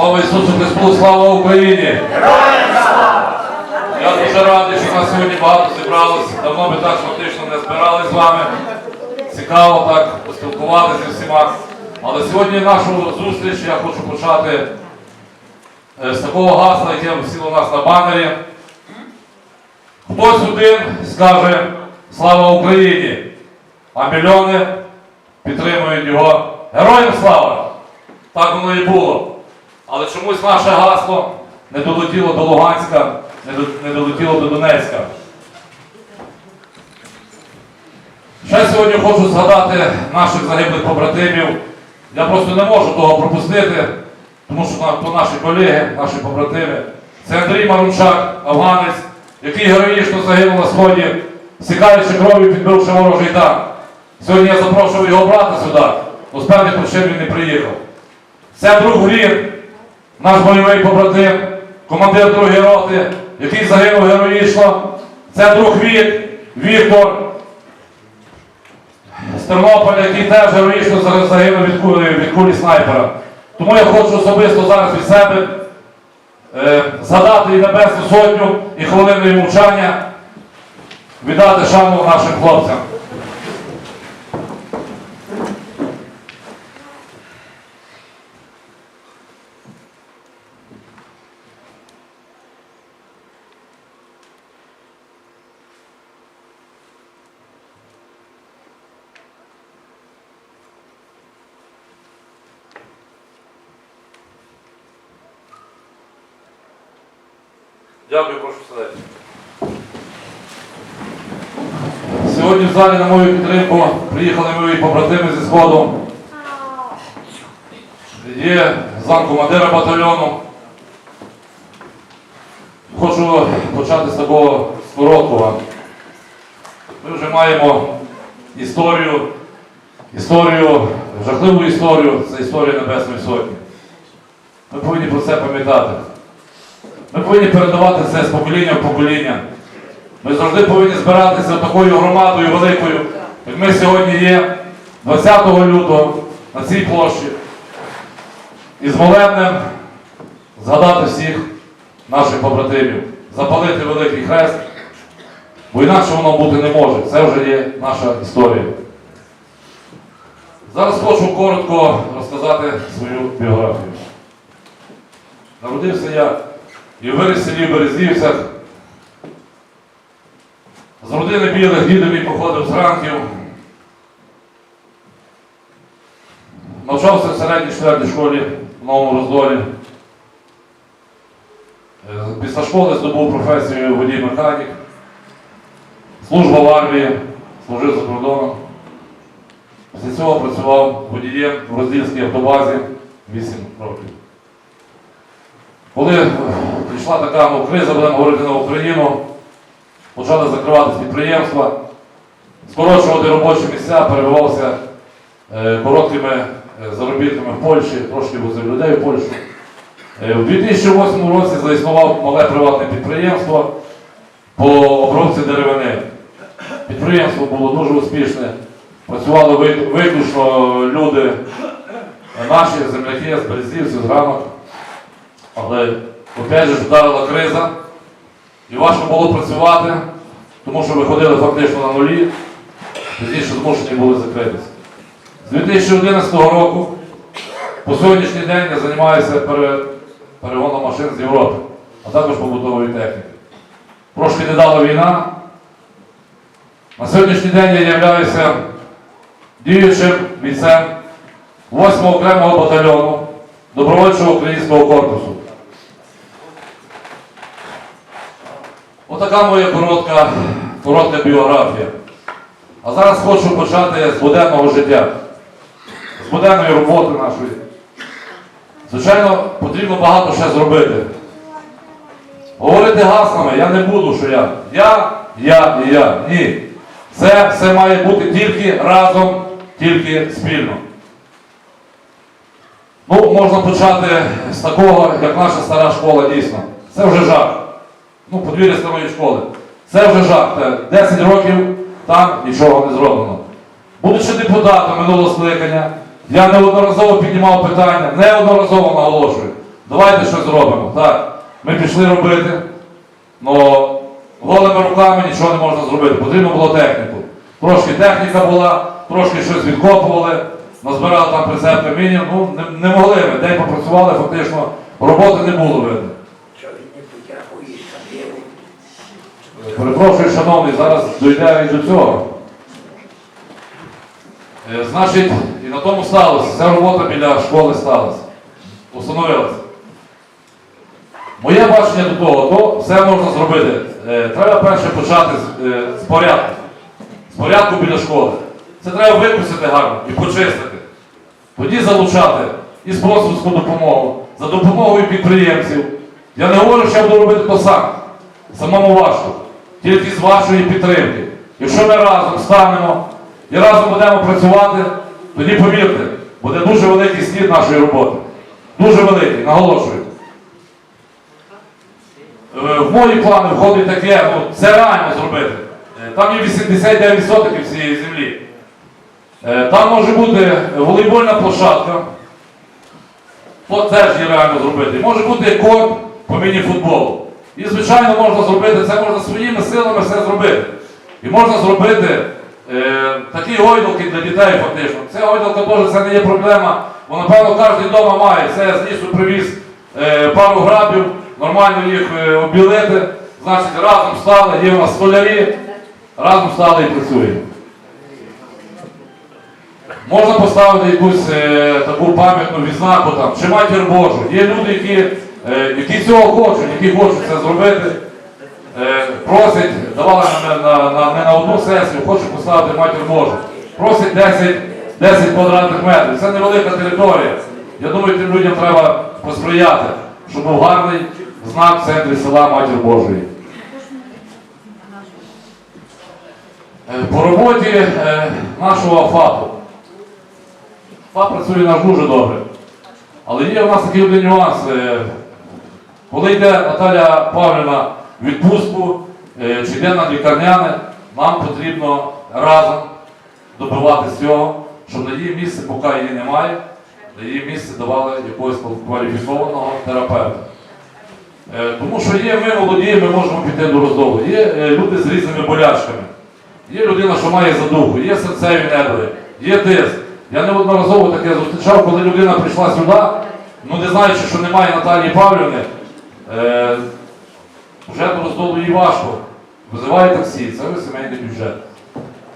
Слава Ісусу Христу, слава Україні! Героям слава! Я дуже радий, що нас сьогодні багато зібралось. Давно ми так фактично не збирались з вами. Цікаво так поспілкуватися зі всіма. Але сьогодні нашу зустріч я хочу почати е, з такого гасла, яке висіло у нас на банері. Хтось один скаже Слава Україні! А мільйони підтримують його. Героям слава! Так воно і було. Але чомусь наше гасло не долетіло до Луганська, не до- не долетіло до Донецька. Ще сьогодні хочу згадати наших загиблих побратимів. Я просто не можу того пропустити, тому що то наші колеги, наші побратими. Це Андрій Марунчак, афганець, який героїчно загинув на сході, сікаючи кров'ю, підбивши ворожий танк. Сьогодні я запрошую його брата сюди, але з певних причин він не приїхав. Це друг Глін, наш бойовий побратим, командир другої роти, який загинув героїчно. Це друг Вік, Віктор з Тернополя, який теж героїчно загинув від кулі, від кулі снайпера. Тому я хочу особисто зараз від себе е, згадати і Небесну Сотню, і хвилиною мовчання, віддати шану нашим хлопцям. Дякую, прошу сідати. Сьогодні в залі на мою підтримку приїхали мої побратими зі Сходу. Є замкомандира батальйону. Хочу почати з такого з короткого. Ми вже маємо історію, історію, жахливу історію, це історія Небесної Сотні. Ми повинні про це пам'ятати. Ми повинні передавати це з покоління в покоління. Ми завжди повинні збиратися такою громадою великою, як ми сьогодні є, 20 лютого на цій площі. І з молебнем згадати всіх наших побратимів, запалити великий хрест, бо інакше воно бути не може. Це вже є наша історія. Зараз хочу коротко розказати свою біографію. Народився я і виріс селі Березівцях. Родини білих дідо мій походив з ранків. Навчався в середній четвертій школі в Новому Роздолі. Е, Після школи здобув професію водій-механік. Служба в армії, служив за кордоном. Після цього працював водієм в роздільській автобазі 8 років. Коли прийшла така ну, криза, будемо говорити на Україну, почали закриватися підприємства, скорочувати робочі місця, перебивався е, короткими е, заробітками в Польщі, трошки возив людей в Польщу. Е, У 2008 році заіснував мале приватне підприємство по обробці деревини. Підприємство було дуже успішне. Працювали виключно люди, наші земляки з Березівців, з ранок. Але опять же вдарила криза, і важко було працювати, тому що виходили фактично на нулі, пізніше змушені були закритися. З 2011 року по сьогоднішній день я займаюся перегоном машин з Європи, а також побутової техніки. Трошки не дала війна. На сьогоднішній день я являюся діючим бійцем 8-го окремого батальйону добровольчого українського корпусу. Отака моя коротка, коротка біографія. А зараз хочу почати з буденного життя, з буденної роботи нашої. Звичайно, потрібно багато ще зробити. Говорити гаслами я не буду, що я. Я, я і я. Ні. Це все має бути тільки разом, тільки спільно. Ну, можна почати з такого, як наша стара школа дійсно. Це вже жах. Ну, подвір'я старої школи. Це вже жах. 10 років там нічого не зроблено. Будучи депутатом минулого скликання, я неодноразово піднімав питання, неодноразово наголошую. давайте щось зробимо. Так, ми пішли робити, але голими руками нічого не можна зробити. Потрібно було техніку. Трошки техніка була, трошки щось відкопували, назбирали там прицеп каміння. Ну, не, не могли ми. День попрацювали, фактично роботи не було видно. Що він не потягує кабелу? Перепрошую, шановний, зараз дійде до цього. Е, Значить, і на тому сталося. Ця робота біля школи сталася. Установилася. Моє бачення до того, то все можна зробити. Е, Треба перше почати з, е, з порядку. З порядку біля школи. Це треба викусити гарно і почистити. Тоді залучати і спонсорську допомогу, за допомогою підприємців. Я не говорю, що я буду робити то сам. Самому важко. Тільки з вашої підтримки. Якщо ми разом станемо і разом будемо працювати, тоді повірте, буде дуже великий слід нашої роботи. Дуже великий, наголошую. Е, В мої плани входить таке, ну, це реально зробити. Е, Там є 89 сотиків цієї землі. Е, Там може бути волейбольна площадка. То теж є реально зробити. Може бути корт по міні-футболу. І, звичайно, можна зробити, це можна своїми силами все зробити. І можна зробити е, такі гойдалки для дітей фактично. Це гойдалка теж це не є проблема, бо напевно кожен вдома має. Це я з лісу привіз е, пару грабів, нормально їх е, обілити. Значить, разом стали, є у нас столярі, разом стали і працюємо. Можна поставити якусь е, таку пам'ятну відзнаку там, чи матір Божу. Є люди, які, які цього хочуть, які хочуть це зробити. Е, просять, давали на, на, не на одну сесію, хочуть поставити матір Божу. Просять 10, 10 квадратних метрів. Це невелика територія. Я думаю, тим людям треба посприяти, щоб був гарний знак в центрі села Матір Божої. Е, По роботі е, нашого ФАПу. ФАП працює наш дуже добре. Але є у нас такий один нюанс. Коли йде Наталя Павлівна в відпустку е, чи йде на лікарняне, нам потрібно разом добиватися цього, щоб на її місце, поки її немає, на її місце давали якогось кваліфікованого терапевта. Е, Тому що є ми молоді, ми можемо піти до роздолу. Є е, люди з різними болячками. Є людина, що має задуху, є серцеві недуги, є тиск. Я неодноразово таке зустрічав, коли людина прийшла сюди, ну не знаючи, що немає Наталії Павлівни, е, вже до роздолу їй важко. Визиває таксі, це вже сімейний бюджет.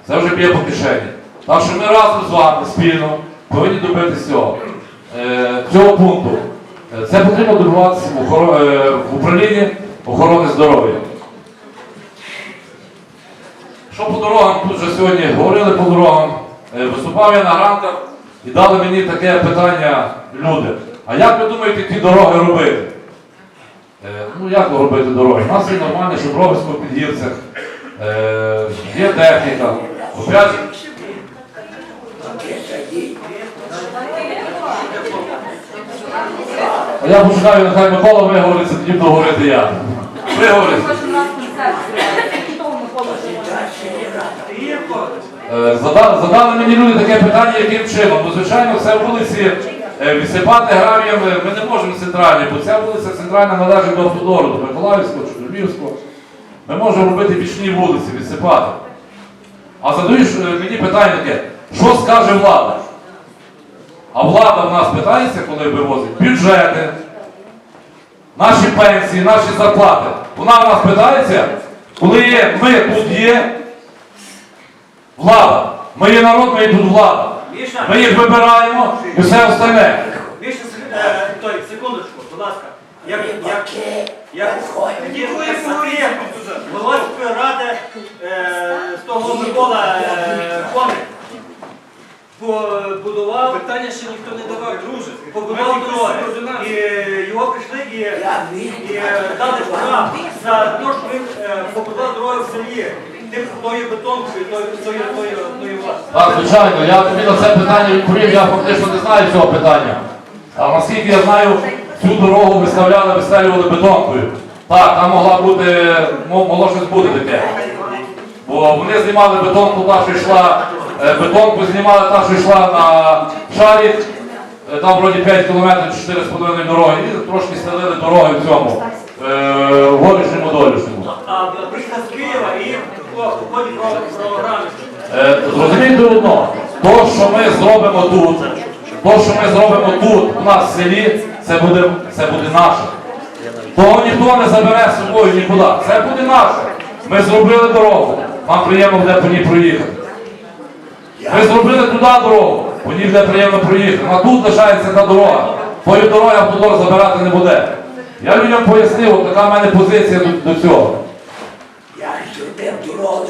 Це вже б'є по кишені. Так що ми разом з вами спільно повинні добитися цього, е, цього пункту. Е, Це потрібно добиватися в, охоро- е, в управлінні охорони здоров'я. Що по дорогам, тут вже сьогодні говорили по дорогам. Виступав я на грантах і дали мені таке питання люди. А як ви думаєте ті дороги робити? Е, Ну як робити дороги? У нас є нормальне Шубровсько під гірцях, е, є техніка. Опять, а я почекаю, нехай Микола виговориться, тоді буду говорити я. Виговориться. Е, зада- Задали мені люди таке питання, яким чином. Ну, звичайно, це вулиці е, відсипати гравієм е, ми не можемо центральні, бо ця вулиця центральна належить до автодору, до Миколаївського до Ми можемо робити бічні вулиці, відсипати. А задаєш е, мені питання таке, що скаже влада? А влада в нас питається, коли вивозить бюджети, наші пенсії, наші зарплати. Вона в нас питається, коли є, ми тут є, влада. Ми є народ, ми є тут влада. Ми їх вибираємо і все остальне. Міша, е, той, секундочку, будь ласка. Як, як, як, твої фігурі, голова ради, е, з того Микола е, Коник, побудував, Питання ще ніхто не давав, друже. побудував дороги. І його прийшли і, і дали штраф за те, що він е, побудував дороги в селі. Тим, тою бетонкою, тою, тою, тою, тою власною. Так, звичайно, я тобі на це питання відповів, я фактично не знаю цього питання. А наскільки я знаю, цю дорогу виставляли, вистелювали бетонкою. Так, там могла бути, мо- могло щось бути таке. Бо вони знімали бетонку, та, що йшла, е, бетонку знімали та, що йшла на шарі, е, там вроді 5 кілометрів, 4,5 дороги, і трошки стелили дороги в цьому, е, в горішньому долішньому. А приїхав з Києва і Е, Зрозумійте одно, то, що ми зробимо тут, то, що ми зробимо тут, у нас в селі, це буде, це буде наше. Того ніхто не забере з собою нікуди. Це буде наше. Ми зробили дорогу. Вам приємно буде по ній проїхати. Ми зробили туди дорогу, по ній буде приємно проїхати. А тут лишається та дорога. Тою дороги автодор забирати не буде. Я людям пояснив, така в мене позиція до, до цього. Я сюди дорогу,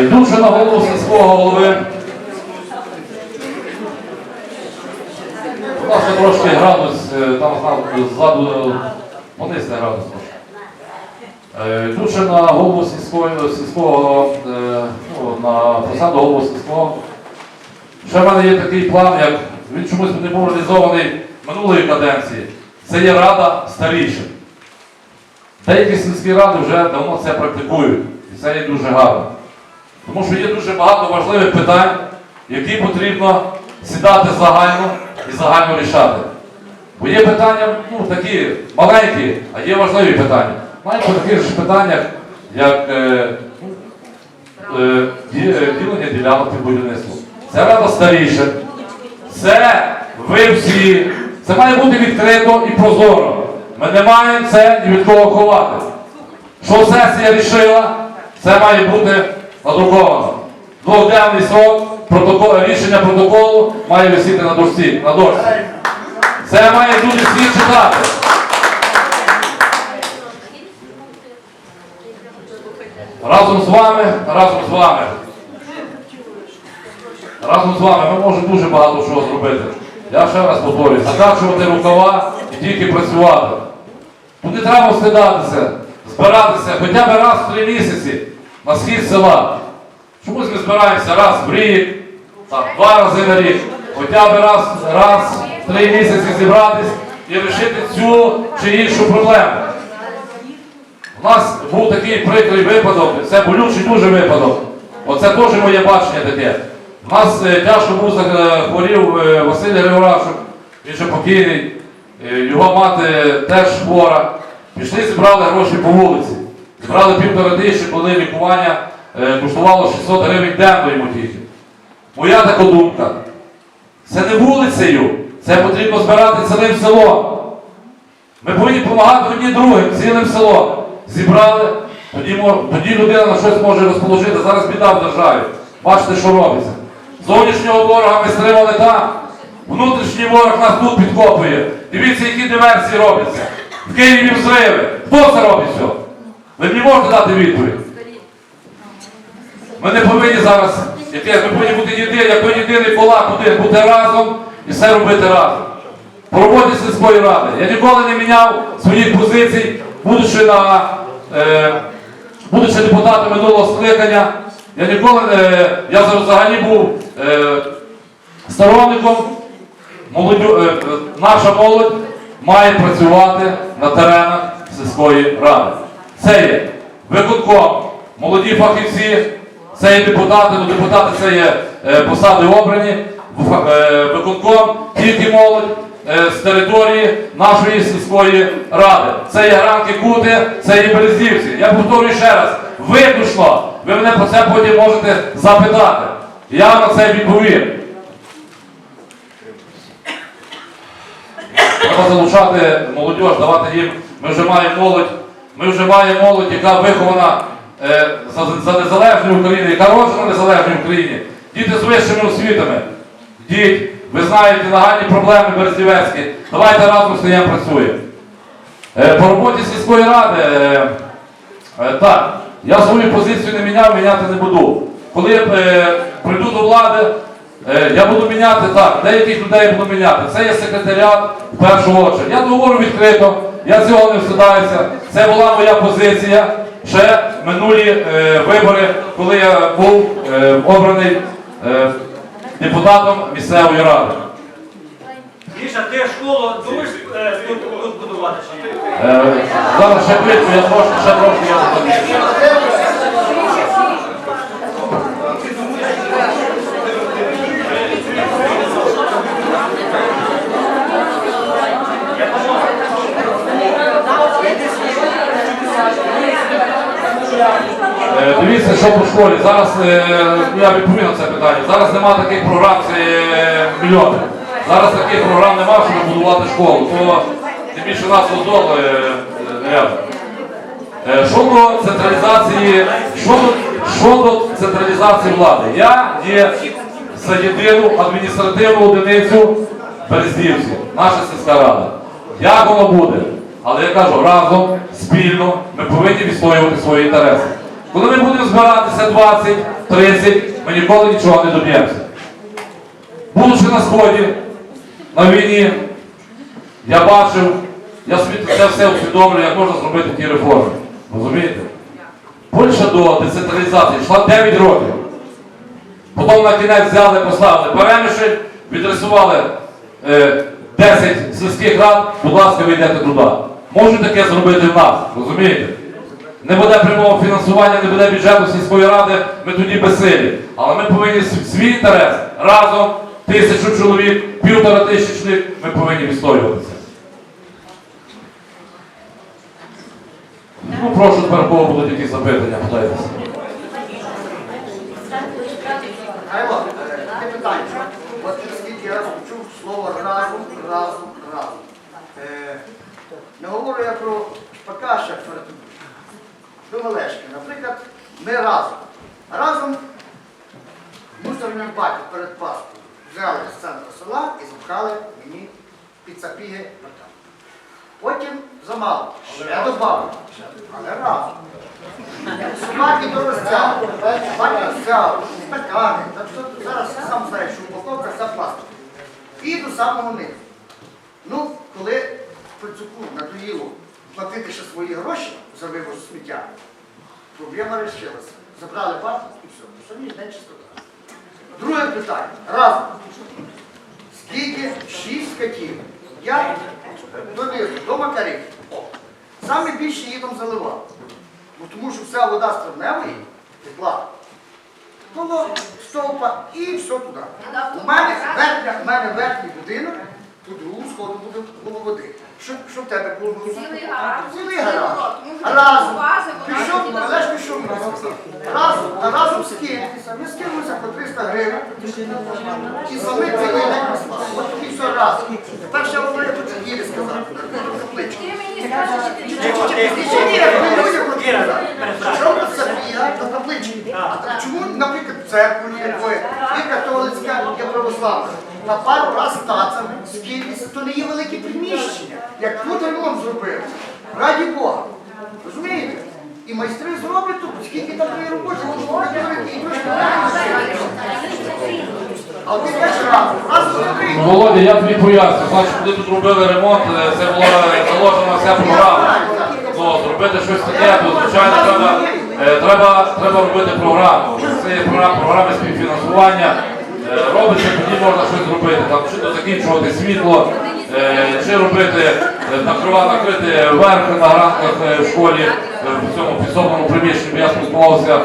я на Е, Йдучи на голову сільського голови. У нас трошки градус, е, там ззаду е, понизьте градус трошки. Е, на голову сільського, сільського ну, на посаду голову сільського, ще в мене є такий план, як він чомусь не був реалізований минулої каденції. Це є рада старіших. Деякі сільські ради вже давно це практикують, і це є дуже гарно. Тому що є дуже багато важливих питань, які потрібно сідати загально і загально рішати. Бо є питання, ну, такі маленькі, а є важливі питання. Навіть по таких ж питаннях, як е, е, е, ділення ділянок під будівництво. Це рада старіша. Це ви всі. Це має бути відкрито і прозоро. Ми не маємо це ні від кого ховати. Що сесія рішила, це має бути надруковано. Двохденний срок, протокол, рішення протоколу має висіти на дошці. На дошці. Це має люди всі читати. Разом з вами, разом з вами. Разом з вами ми можемо дуже багато чого зробити. Я ще раз повторюю, закачувати рукава і тільки працювати. Тут не треба встидатися, збиратися хоча б раз в три місяці схід села. Чомусь ми збираємося раз в рік, там, два рази на рік, хоча б раз, раз в три місяці зібратись і вирішити цю чи іншу проблему. У нас був такий прикрий випадок, це болючий дуже випадок. Оце теж моє бачення таке. У нас е, тяжко був захворів е, Василь Григорашук, він ще покійний, е, його мати теж хвора. Пішли, зібрали гроші по вулиці. Зібрали півтора тисячі, коли лікування е, коштувало 600 гривень денно йому тільки. Моя така думка. Це не вулицею, це потрібно збирати цілим селом. Ми повинні допомагати одні другим, цілим селом. Зібрали, тоді, тоді людина на щось може розположити. Зараз біда в державі. Бачите, що робиться. Зовнішнього ворога ми стримали там. Внутрішній ворог нас тут підкопує. Дивіться, які диверсії робляться. В Києві взриви. Хто це робить все? Ви мені можете дати відповідь? Ми не повинні зараз, яке, ми повинні бути єдині, як той єдиний кулак, один, бути разом і все робити разом. По роботі сільської ради. Я ніколи не міняв своїх позицій, будучи на е, будучи депутатом минулого скликання, я ніколи не, я взагалі був е, сторонником молодю, е, е, наша молодь має працювати на теренах сільської ради. Це є виконком, молоді фахівці, це є депутати, ну депутати це є е, посади обрані, е, виконком, тільки молодь е, з території нашої сільської ради. Це є Гранки Кути, це є Березівці. Я повторюю ще раз, виключно, ви мене про це потім можете запитати. Я на це відповім. Треба залучати молодь, давати їм. Ми вже маємо молодь, ми вже маємо молодь, яка вихована е, за, за незалежною Україною, яка роджена незалежній Україні. Діти з вищими освітами. Діть, ви знаєте нагальні проблеми Березівецькі. Давайте разом стаємо працюємо. Е, По роботі сільської ради, е, е, так, я свою позицію не міняв, міняти не буду. Коли е, прийду до влади, е, я буду міняти так, деяких людей буду міняти. Це є секретаріат в першу. Я говорю відкрито, я цього не всудаюся. Це була моя позиція ще минулі е, вибори, коли я був е, обраний е, депутатом місцевої ради. Міша, ти школу думаєш е, тут, тут будувати? чи ні? Е, зараз ще плитку, я трошки, ще трошки я закінчу. Дивіться, що по школі. Зараз е, я відповім на це питання. Зараз немає таких програм, це е, мільйони. Зараз таких програм немає, щоб будувати школу. То тим більше нас. Е, Щодо централізації, щодо, щодо централізації влади, я є за єдину адміністративну одиницю Берездівці, наша сільська рада. Як воно буде? Але я кажу, разом, спільно ми повинні відстоювати свої інтереси. Коли ми будемо збиратися 20, 30, ми ніколи нічого не доб'ємося. Будучи на сході, на війні, я бачив, я собі це все усвідомлюю, як можна зробити ті реформи. Розумієте? Польща до децентралізації йшла 9 років. Потім на кінець взяли, поставили переміші, відрисували е, 10 сільських рад, будь ласка, ви йдете туди. Можуть таке зробити в нас, розумієте? Не буде прямого фінансування, не буде бюджету сільської ради, ми тоді безсилі. Але ми повинні свій інтерес разом, тисячу чоловік, півтора тисячних, ми повинні відстоюватися. Ну, прошу тепер, кого будуть якісь запитання, питайтеся. От скільки я почув слово разом, разом, разом. Е, не говорю я про шпака перед до. Наприклад, ми разом. Разом мусорний батько перед Пасхою взяли з центру села і запхали мені під сапіги батам. Потім замало. Ще добавили. Але разом. Собаки то розтягли, собаки розтягли, стакани, так що зараз сам знаєш, що упаковка вся пластик. І до самого низу. Ну, коли Пацюку надоїло платити ще свої гроші за вивоз сміття, проблема вирішилася. Забрали паспорт і все. Самі не чистота. Друге питання. Разом. Скільки? Шість скотів. Я донизу, до Макарів. Саме більше її там заливав. Бо тому що вся вода з травневої текла. Коло стовпа і все туди. У мене, верхня, у мене верхній будинок, по другу сходу було води. Що, що в тебе було? Цілий гараж. Цілий гараж. Разом. Пішов, туди але ж пішов. Разом, разом скинутися. Ми скинулися по 300 гривень. І самі цілий день послали. От і все разом. Перше воно я тут їде сказати. Ти мені скажеш, що це на табличці? А чому, наприклад, церкві якої є католицька, є православна? На пару раз стацами, скількись, то не є велике приміщення. Як тут ремонт зробили. Раді Бога. Розумієте? І майстри зроблять тут, скільки там є великі, і трошки А ти теж разом. Володя, я тобі поясню. Значить, коли тут робили ремонт, е, це була заложена вся програма. Ну, зробити щось таке, то звичайно треба, е, треба, треба робити програму. Це є програма, програми співфінансування. Е, Робиться, тоді можна щось зробити. Там чи то закінчувати світло, е, чи робити, е, накрива- накрити верх на ранках е, в школі, в цьому підсобному приміщенні. Я спілкувався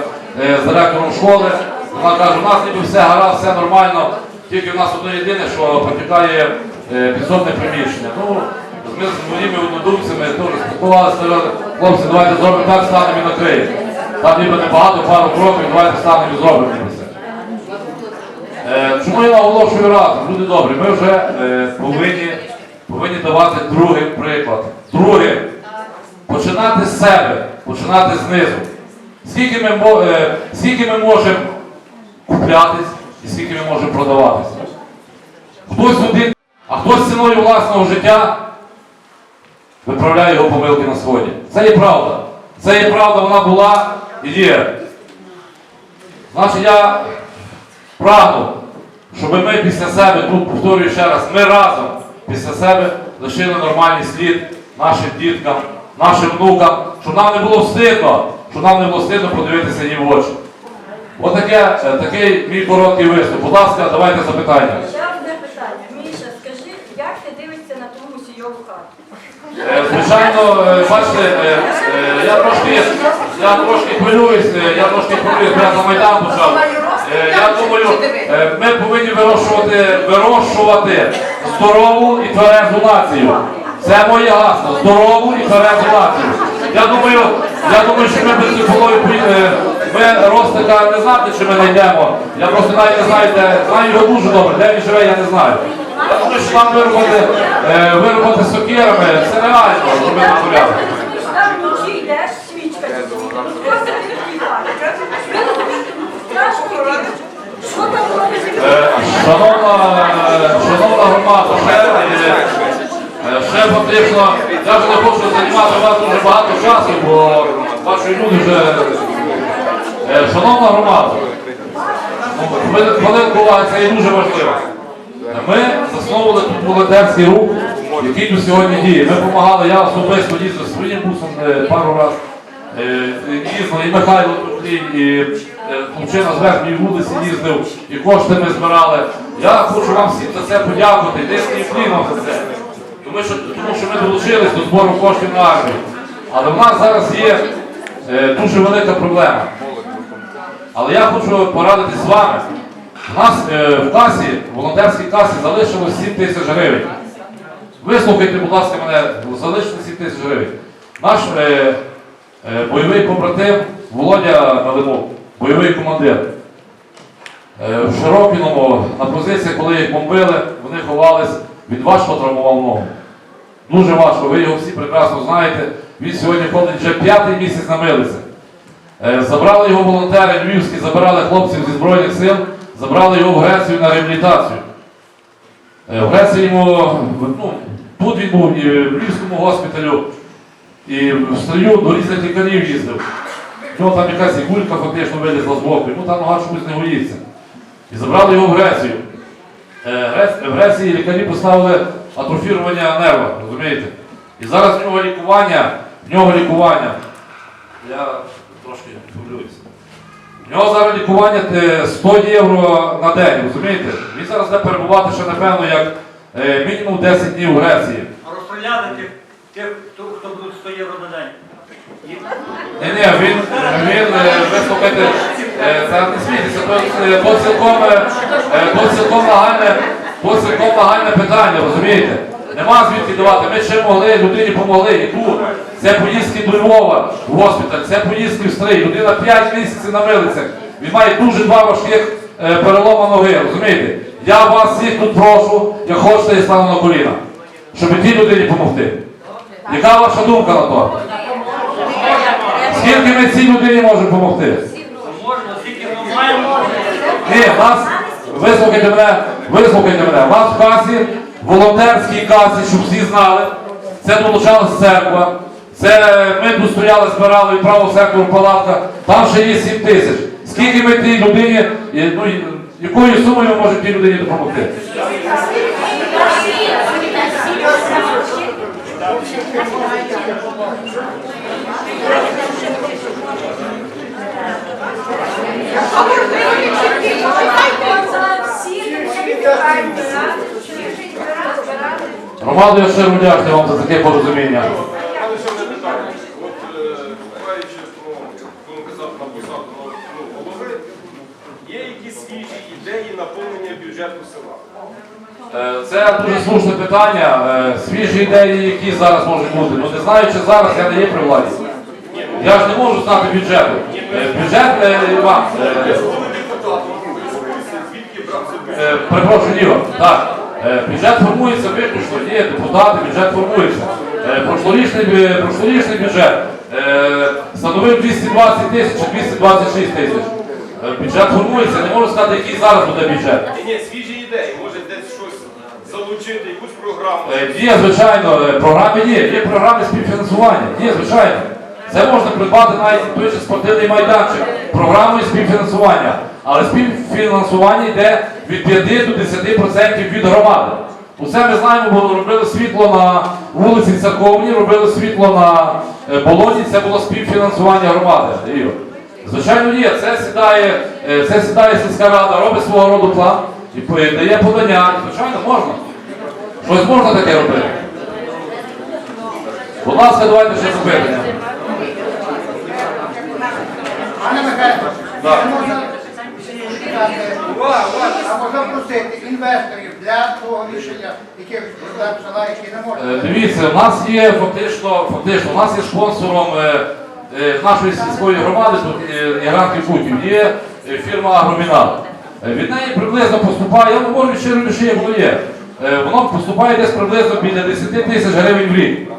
з директором школи. Вона каже, у нас ніби все гаразд, все нормально. Тільки в нас одне єдине, що протікає е, підсобне приміщення. Ну, ми з моїми однодумцями теж спілкувалися, хлопці, давайте зробимо так, станемо і накриємо. Там ніби небагато, пару кроків, давайте станемо і зробимо Чому я наголошую разом? Люди добрі, ми вже е, повинні, повинні давати другий приклад. Другий. Починати з себе, починати знизу. Скільки ми, е, скільки ми можемо куплятись і скільки ми можемо продаватися. Хтось один, а хтось ціною власного життя виправляє його помилки на сході. Це є правда. Це є правда, вона була і є. Значить, я прагну, щоб ми після себе, тут повторюю ще раз, ми разом після себе лишили нормальний слід нашим діткам, нашим внукам, щоб нам не було стидно, щоб нам не було стидно подивитися їм в очі. Отаке, е, такий мій короткий виступ. Будь ласка, давайте запитання. Ще одне питання. Міша, скажи, як ти дивишся на ту мусійову хату? Е, Звичайно, е, бачите, е, е, я трошки, я трошки хвилююсь, е, я трошки хвилююсь, бо я за Майдан почав. Е, Я думаю, е, ми повинні вирощувати, вирощувати здорову і тверезу націю. Це моє гасло, здорову і тверезу націю. Я думаю, я думаю, що ми без психології е, ми Ростика не знати, чи ми знайдемо. Я просто навіть не знаю, де знаю його дуже добре, де він живе, я не знаю. Я думаю, що нам вирубати, вирубати сокирами, це нереально, щоб ми не порядок. Розумієш, там вночі йдеш, свічка світить. Просто ти такий бачиш. Страшно йти. Що там робиться? Е, Шановна, е, шановна громада, ще, е, е, я вже не хочу займати вас дуже багато часу, бо ваші люди вже. Шановна громада, хвилинку уваги, це є дуже важливо. Ми засновували тут волонтерський рух, який сьогодні діє. Ми допомагали, я особисто їздив своїм бусом пару разів. Е, Їздили і Михайло Тухлій, і е, хлопчина з верхньої вулиці їздив, і кошти ми збирали. Я хочу вам всім за це подякувати, низький вклін вам за це. Тому що, тому що ми долучились до збору коштів на армію. Але в нас зараз є е, дуже велика проблема. Але я хочу порадитись з вами. У нас е, в касі, в волонтерській касі залишилось 7 тисяч гривень. Вислухайте, будь ласка, мене, залишилось 7 тисяч гривень. Наш е, е, бойовий побратим Володя Налимов, бойовий командир. Е, в Широкіному на позиції, коли їх бомбили, вони ховались, він важко травмував ногу. Дуже важко, ви його всі прекрасно знаєте. Він сьогодні ходить вже п'ятий місяць на милиці. Е, Забрали його волонтери львівські, забирали хлопців зі Збройних сил, забрали його в Грецію на реабілітацію. Е, В Греції йому, ну, тут він був і в Львівському госпіталю, і в строю до різних лікарів їздив. В нього там якась ігулька фактично вилізла з боку, йому там нога чомусь не гоїться. І забрали його в Грецію. Е, В Греції лікарі поставили атрофірування нерва, розумієте? І зараз в нього лікування, в нього лікування. Я трошки хвилююся. В нього зараз лікування е, 100 євро на день, розумієте? Він зараз буде перебувати ще, напевно, як е, мінімум 10 днів в Греції. Розстріляти хто, будуть 100 євро на день. Ні, ні, він, він е, ви слухайте, е, це не смійтеся, е, цілком, е, е, цілком нагальне, то цілком нагальне питання, розумієте? Нема звідки давати. Ми ще могли, людині помогли і тут. Це поїздки до Львова в госпіталь, це поїздки в стрій. Людина 5 місяців на милицях. Він має дуже два важких перелома ноги, розумієте? Я вас всіх тут прошу, як хочете, я стану на коліна, щоб тій людині допомогти. Яка ваша думка на то? Скільки ми цій людині можемо допомогти? Ні, в нас, вислухайте мене, вислухайте мене, в нас в касі, в волонтерській касі, щоб всі знали, це долучалась церква, це ми тут стояли, збирали від правого сектору палатка, там ще є 7 тисяч. Скільки ми тій людині, ну, якою сумою ми можемо тій людині допомогти? Громаду я щиро вдячний вам за таке порозуміння. Е, Це дуже слушне питання. Е, Свіжі ідеї, які зараз можуть бути. Ну не знаю, чи зараз я не є при владі. Я ж не можу знати бюджету. Е, Бюджет? Е, Перепрошую, Ігор. Так. Е, Бюджет формується виключно, є депутати, бюджет формується. Е, Прошлорічний, прошлорічний бюджет е, становив 220 тисяч чи 226 тисяч. Бюджет формується, не можу сказати, який зараз буде бюджет. Ні, ні, свіжі ідеї, може десь щось залучити, якусь програму. Є, звичайно, програми є, є програми співфінансування, є, звичайно. Це можна придбати навіть той же спортивний майданчик програмою співфінансування. Але співфінансування йде від 5 до 10% від громади. Усе ми знаємо, бо робили світло на вулиці Церковній, робили світло на е, Болоні, це було співфінансування громади. Звичайно, є. Це сідає, е, це сідає сільська рада, робить свого роду план і дає подання. Звичайно, можна. Щось можна таке робити. Будь ласка, давайте ще запитання. Пане Михайло, можна а можна просити інвесторів для того рішення якихось проблем села, які не можуть. Дивіться, у нас є фактично, фактично, у нас є спонсором е, е, нашої сільської громади, тут е, Ігранки Кутів, є фірма Агромінал. Від неї приблизно поступає, я не можу щиро душі, воно є. Воно поступає десь приблизно біля 10 тисяч гривень в рік.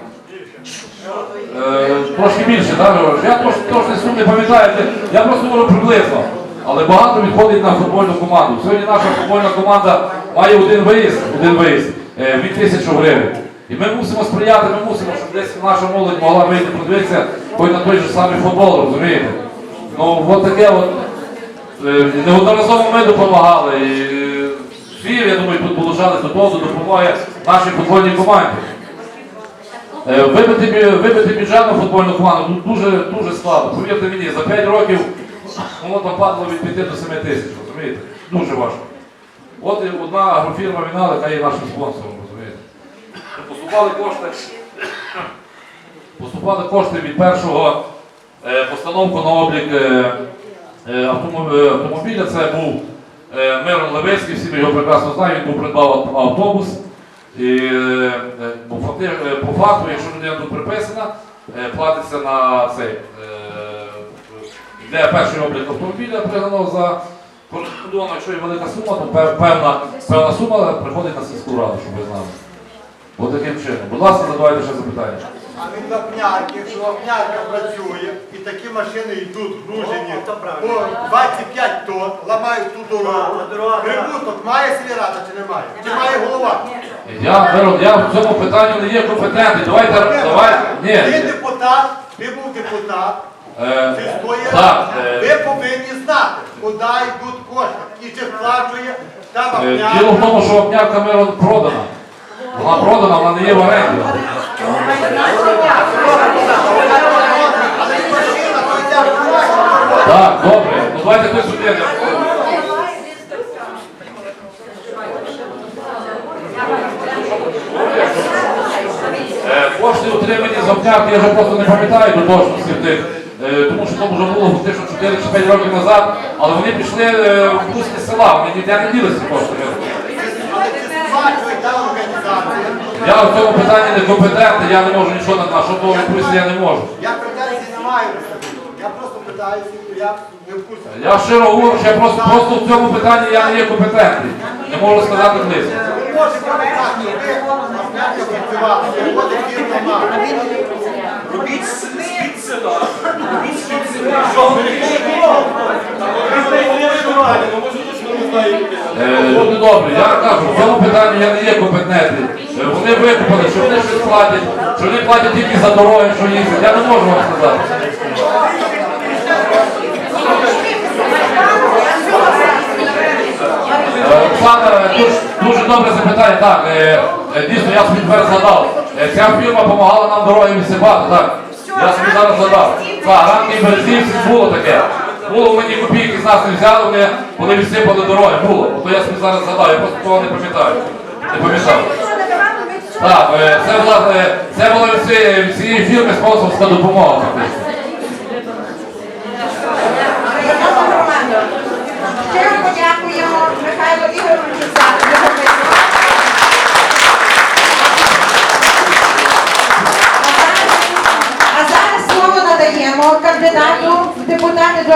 Трошки більше, так? Я точно сум не пам'ятаю, я просто говорю приблизно. Але багато відходить на футбольну команду. Сьогодні наша футбольна команда має один виїзд, один виїзд е, від тисячу гривень. І ми мусимо сприяти, ми мусимо, щоб десь наша молодь могла вийти подивитися хоч на той же самий футбол, розумієте? Ну, от таке от. Е, Неодноразово ми допомагали. І е, я думаю, тут долучались до того, допомоги нашій футбольній команді. Вибити, вибити бюджет на футбольну команду дуже, дуже складно. Повірте мені, за 5 років воно там падало від 5 до 7 тисяч, розумієте? Дуже важко. От одна агрофірма Вінал, яка є нашим спонсором, розумієте? Поступали кошти, поступали кошти від першого е, постановку на облік е, е, е, автомобіля. Це був е, Мирон Левицький, всі його прекрасно знаємо, він був придбав автобус. І е, е, по факту, якщо людина тут приписана, платиться на цей е, для перший облік автомобіля пригнано за кордоном, якщо є велика сума, то певна, певна сума приходить на сільську раду, щоб ви знали. Ось таким чином. Будь ласка, задавайте ще запитання. А від вапнярки, якщо вапнярка працює і такі машини йдуть гружені по 25 тонн, ламають ту дорогу. Прибуток має сільрада чи не має? Чи має голова? Я, Мирон, я в цьому питанню не є компетентний. Давайте, давайте. Ти депутат, ти був депутат так, е, Ви повинні знати, куди йдуть кошти і чи сплачує та Е, Діло в тому, що вапнярка Мирон продана. Вона продана, вона не є в оренді. Так, добре. Ну давайте хтось. Е, Кошти отримані з вапнярки, я вже просто не пам'ятаю до точності тих. Тому що це вже було фактично 4 чи 5 років назад, але вони пішли е, в пусті села, вони ніде не ділися кошти. Я в цьому питанні не компетентний, я не можу нічого на що відповісти, я не можу. Я претензій не маю. Я просто питаюся, я не в курсі. Я щиро говорю, що я просто, просто в цьому питанні я не є компетентний. Не можу сказати близько. Робіть схід Ну. Е, добрі, я кажу, в цьому питанні я не є компетентний. Е, Вони викупили, що вони щось платять, що вони платять тільки за дороги, що їздять. Я не можу вам сказати. Е, Оксана, дуже, дуже добре запитання. Так, дійсно, я собі тепер згадав. Ця фірма допомагала нам дороги відсипати, так. Я собі зараз згадав. Так, ранки було таке. Було мені копійки з нас не взяли, вони, вони відсипали дороги. Було. Ото я собі зараз згадав, я просто того не пам'ятаю. Не пам'ятав. Так, е, це була, це була від цієї, фірми спонсорська допомога. подякуємо А зараз слово надаємо